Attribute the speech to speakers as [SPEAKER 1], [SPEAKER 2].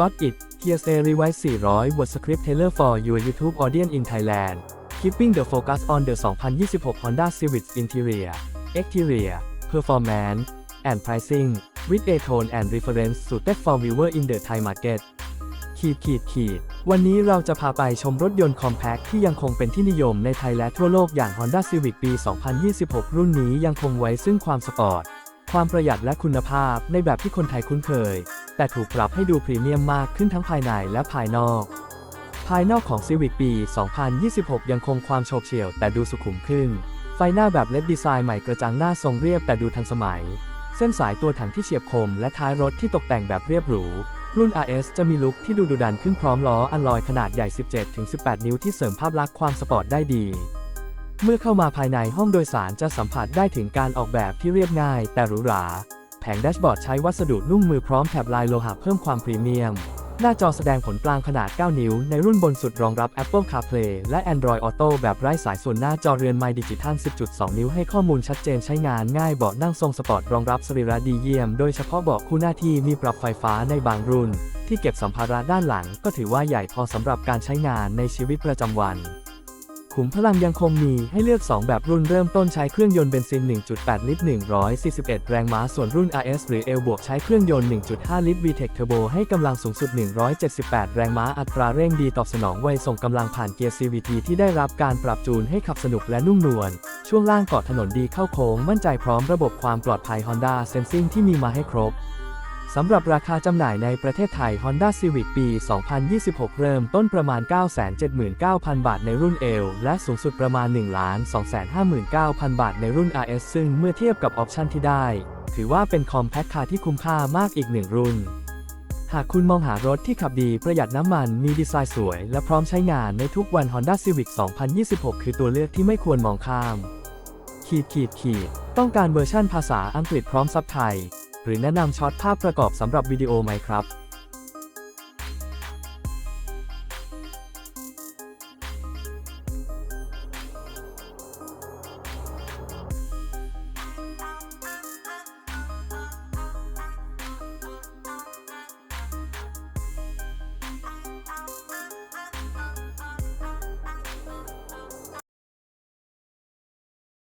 [SPEAKER 1] Got It Hearsay Revise 400 Word Script Tailor for Your YouTube Audience in Thailand Keeping the focus on the 2026 Honda Civic Interior Exterior Performance and Pricing with a tone and reference suited for viewer in the Thai market ขีดขีดขีดวันนี้เราจะพาไปชมรถยนต์ Compact ที่ยังคงเป็นที่นิยมในไทยและทั่วโลกอย่าง Honda Civic ปี 2026 รุ่นนี้ยังคงไว้ซึ่งความสปอร์ต ความประหยัดและคุณภาพในแบบที่คนไทยคุ้นเคย แต่ถูกปรับให้ดูพรีเมียมมากขึ้นทั้งภายในและภายนอก ภายนอกของ Civic ปี 2026 ยังคงความโฉบเฉี่ยวแต่ดูสุขุมขึ้น ไฟหน้าแบบเลดดีไซน์ใหม่กระจังหน้าทรงเรียบแต่ดูทันสมัย เส้นสายตัวถังที่เฉียบคม และท้ายรถที่ตกแต่งแบบเรียบหรู รุ่น RS จะมีลุคที่ดูดุดันขึ้นพร้อมล้ออัลลอยขนาดใหญ่ 17-18 นิ้วที่เสริมภาพลักษณ์ความสปอร์ตได้ดี เมื่อเข้ามาภายในห้องโดยสารจะสัมผัสได้ถึงการออกแบบที่เรียบง่าย แต่หรูหรา แผงแดชบอร์ดใช้วัสดุนุ่มมือพร้อมแถบลายโลหะเพิ่มความพรีเมียม หน้าจอแสดงผลกลางขนาด 9 นิ้ว ในรุ่นบนสุดรองรับ Apple CarPlay และ Android Auto แบบไร้สายส่วนหน้าจอเรือนไมดิจิทัล 10.2 นิ้วให้ข้อมูลชัดเจนใช้งานง่ายเบาะนั่งทรงสปอร์ตรองรับสรีระดีเยี่ยม โดยเฉพาะเบาะคู่หน้าที่มีปรับไฟฟ้าในบางรุ่น ที่เก็บสัมภาระด้านหลัง ก็ถือว่าใหญ่พอสำหรับการใช้งานในชีวิตประจำวัน ขุมพลังยังคงมีให้เลือก 2 แบบรุ่นเริ่มต้นใช้เครื่องยนต์เบนซิน 1.8 ลิตร 141 แรงม้า ส่วนรุ่น RS หรือ L บวกใช้เครื่องยนต์ 1.5 ลิตร VTEC Turbo ให้กำลังสูงสุด 178 แรงม้า อัตราเร่งดีตอบสนองไวส่งกำลังผ่านเกียร์ CVT ที่ได้รับการปรับจูนให้ขับสนุกและนุ่มนวล ช่วงล่างเกาะถนนดีเข้าโค้งมั่นใจพร้อมระบบความปลอดภัย Honda Sensing ที่มีมาให้ครบ สำหรับราคาจำหน่ายในประเทศไทย Honda Civic ปี 2026 เริ่มต้นประมาณ 979,000 บาทในรุ่น L และสูงสุดประมาณ 1,259,000 บาทในรุ่น RS ซึ่งเมื่อเทียบกับออปชันที่ได้ ถือว่าเป็นคอมแพคคาร์ที่คุ้มค่ามากอีกหนึ่งรุ่น หากคุณมองหารถที่ขับดีประหยัดน้ำมันมีดีไซน์สวย และพร้อมใช้งานในทุกวัน Honda Civic 2026 คือตัวเลือกที่ไม่ควรมองข้าม ขีดขีดขีดต้องการเวอร์ชั่นภาษาอังกฤษพร้อมซับไทย หรือแนะนำช็อตภาพประกอบสำหรับวิดีโอไหมครับ